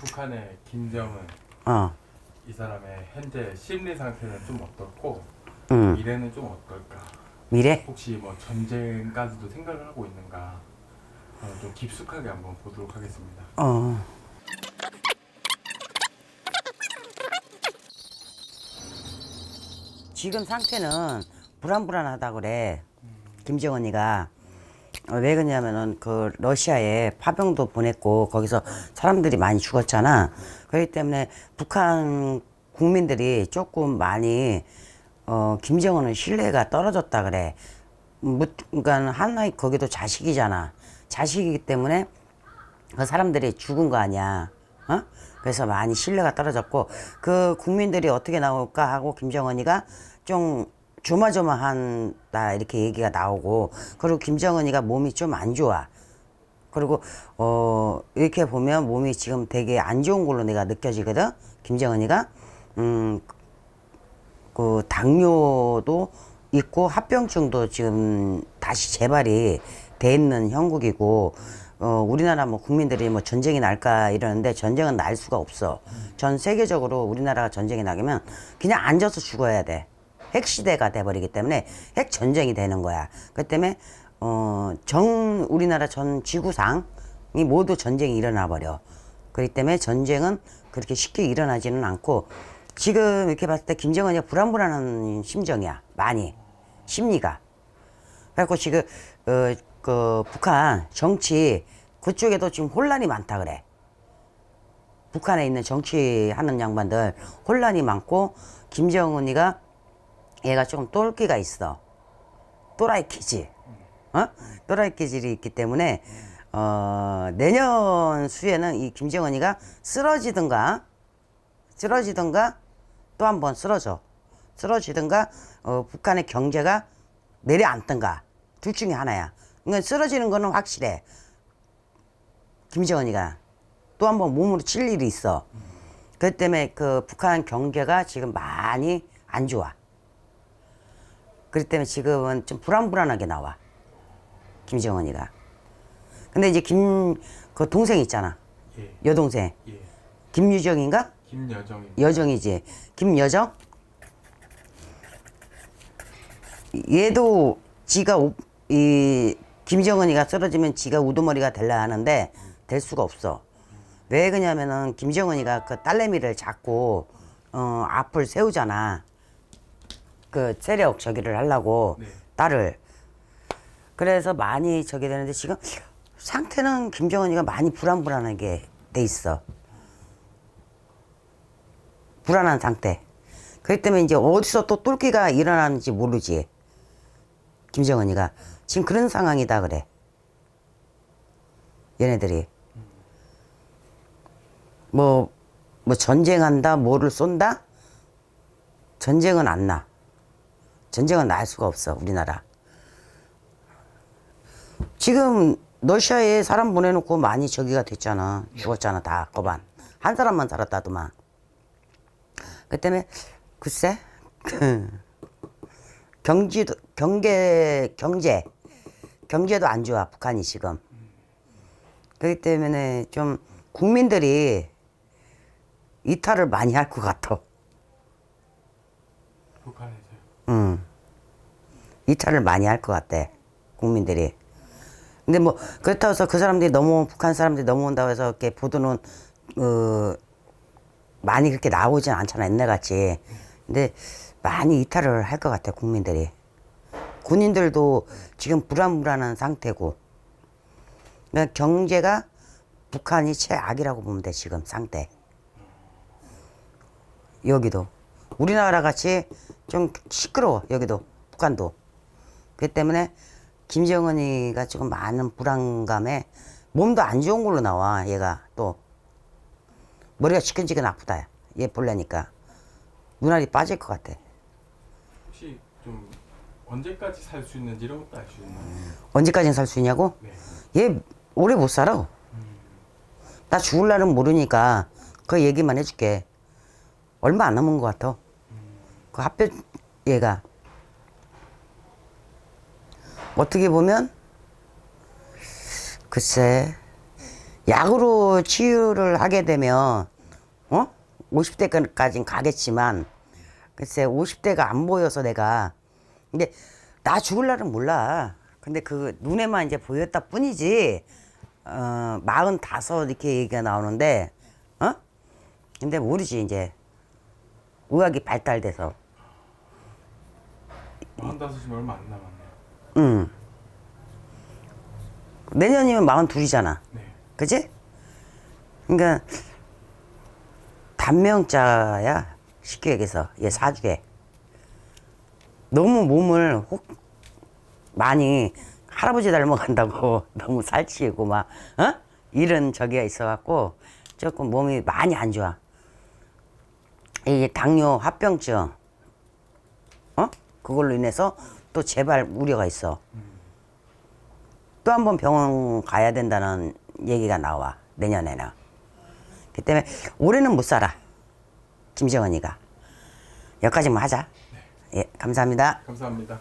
북한의 김정은 어, 이 사람의 현재 심리 상태는 좀 어떻고 음. 미래는 좀 어떨까? 미래? 혹시 뭐 전쟁까지도 생각을 하고 있는가? 어, 좀 깊숙하게 한번 보도록 하겠습니다. 어. 지금 상태는 불안불안하다 그래. 김정은이가 어, 왜 그러냐면은 그 러시아에 파병도 보냈고 거기서 사람들이 많이 죽었잖아. 그렇기 때문에 북한 국민들이 조금 많이 어 김정은은 신뢰가 떨어졌다 그래. 무- 그러니까 하나의 거기도 자식이잖아. 자식이기 때문에 그 사람들이 죽은 거 아니야. 어? 그래서 많이 신뢰가 떨어졌고 그 국민들이 어떻게 나올까 하고 김정은이가 좀 조마조마한다 이렇게 얘기가 나오고 그리고 김정은이가 몸이 좀 안 좋아. 그리고 어 이렇게 보면 몸이 지금 되게 안 좋은 걸로 내가 느껴지거든. 김정은이가 음 그 당뇨도 있고 합병증도 지금 다시 재발이 돼 있는 형국이고 어 우리나라 뭐 국민들이 뭐 전쟁이 날까 이러는데 전쟁은 날 수가 없어. 전 세계적으로 우리나라가 전쟁이 나면 그냥 앉아서 죽어야 돼. 핵 시대가 돼 버리기 때문에 핵 전쟁이 되는 거야. 그 때문에 어 전 우리나라 전 지구상이 모두 전쟁이 일어나 버려. 그렇기 때문에 전쟁은 그렇게 쉽게 일어나지는 않고 지금 이렇게 봤을 때 김정은이 불안불안한 심정이야. 많이. 심리가. 그래갖고 지금, 어, 그, 북한 정치, 그쪽에도 지금 혼란이 많다 그래. 북한에 있는 정치하는 양반들 혼란이 많고, 김정은이가 얘가 조금 똘끼가 있어. 또라이 키즈. 어? 또라이 키질이 있기 때문에, 어, 내년 수에는 이 김정은이가 쓰러지든가, 쓰러지든가 또 한 번 쓰러져. 쓰러지든가 어, 북한의 경제가 내려앉든가 둘 중에 하나야. 그러니까 쓰러지는 거는 확실해. 김정은이가 또 한 번 몸으로 칠 일이 있어. 그렇기 때문에 그 북한 경제가 지금 많이 안 좋아. 그렇기 때문에 지금은 좀 불안불안하게 나와. 김정은이가. 근데 이제 김, 그 동생 있잖아. 예, 여동생. 예. 김유정인가? 김여정입니다. 여정이지. 김여정? 얘도 지가 우- 이 김정은이가 쓰러지면 지가 우두머리가 될라 하는데 될 수가 없어. 왜 그러냐면은 김정은이가 그 딸내미를 잡고 어 앞을 세우잖아. 그 세력 저기를 하려고 네. 딸을. 그래서 많이 저기 되는데 지금 상태는 김정은이가 많이 불안불안하게 돼 있어. 불안한 상태. 그렇기 때문에 이제 어디서 또 똘끼가 일어나는지 모르지. 김정은이가. 지금 그런 상황이다 그래. 얘네들이. 뭐, 뭐 전쟁한다, 뭐를 쏜다? 전쟁은 안 나. 전쟁은 날 수가 없어, 우리나라. 지금 러시아에 사람 보내놓고 많이 저기가 됐잖아. 죽었잖아, 다, 거반. 한 사람만 살았다더만. 그 때문에 글쎄 경제도 경계 경제 경제도 안 좋아 북한이 지금 그렇기 때문에 좀 국민들이 이탈을 많이 할 것 같아. 북한에서요. 음. 이탈을 많이 할 것 같대 국민들이. 근데 뭐 그렇다고 해서 그 사람들이 넘어 북한 사람들이 넘어온다고 해서 이렇게 보도는 어 많이 그렇게 나오진 않잖아 옛날 같이. 근데 많이 이탈을 할 것 같아 국민들이. 군인들도 지금 불안불안한 상태고. 그러니까 경제가 북한이 최악이라고 보면 돼 지금 상태. 여기도 우리나라 같이 좀 시끄러워 여기도 북한도. 그렇기 때문에 김정은이가 지금 많은 불안감에 몸도 안 좋은 걸로 나와 얘가 또. 머리가 지끈지끈 아프다 얘 볼래니까. 눈알이 빠질 것 같아. 혹시 좀 언제까지 살 수 있는지 이런 것도 알 수 있나요? 언제까지 살수 있냐고? 네. 얘 오래 못 살아. 나 죽을 날은 모르니까 그 얘기만 해줄게 얼마 안 남은 것 같아 그 합병 얘가 어떻게 보면 글쎄 약으로 치유를 하게 되면 어? 50대까지는 가겠지만 글쎄 50대가 안 보여서 내가 근데 나 죽을 날은 몰라. 근데 그 눈에만 이제 보였다 뿐이지. 어, 마흔 다섯 이렇게 얘기가 나오는데 어? 근데 모르지 이제 의학이 발달돼서 마흔다섯이면 얼마 안 남았네요. 응. 내년이면 마흔 둘이잖아. 네. 그지? 그러니까 단명자야 쉽게 얘기해서 얘 사주에 너무 몸을 혹 많이 할아버지 닮아간다고 너무 살찌고 막 어? 이런 저기가 있어갖고 조금 몸이 많이 안 좋아. 이게 당뇨 합병증 어? 그걸로 인해서 또 재발 우려가 있어. 또 한 번 병원 가야 된다는 얘기가 나와 내년에는. 그 때문에 올해는 못 살아. 김정은이가. 여기까지만 하자. 예, 감사합니다. 감사합니다.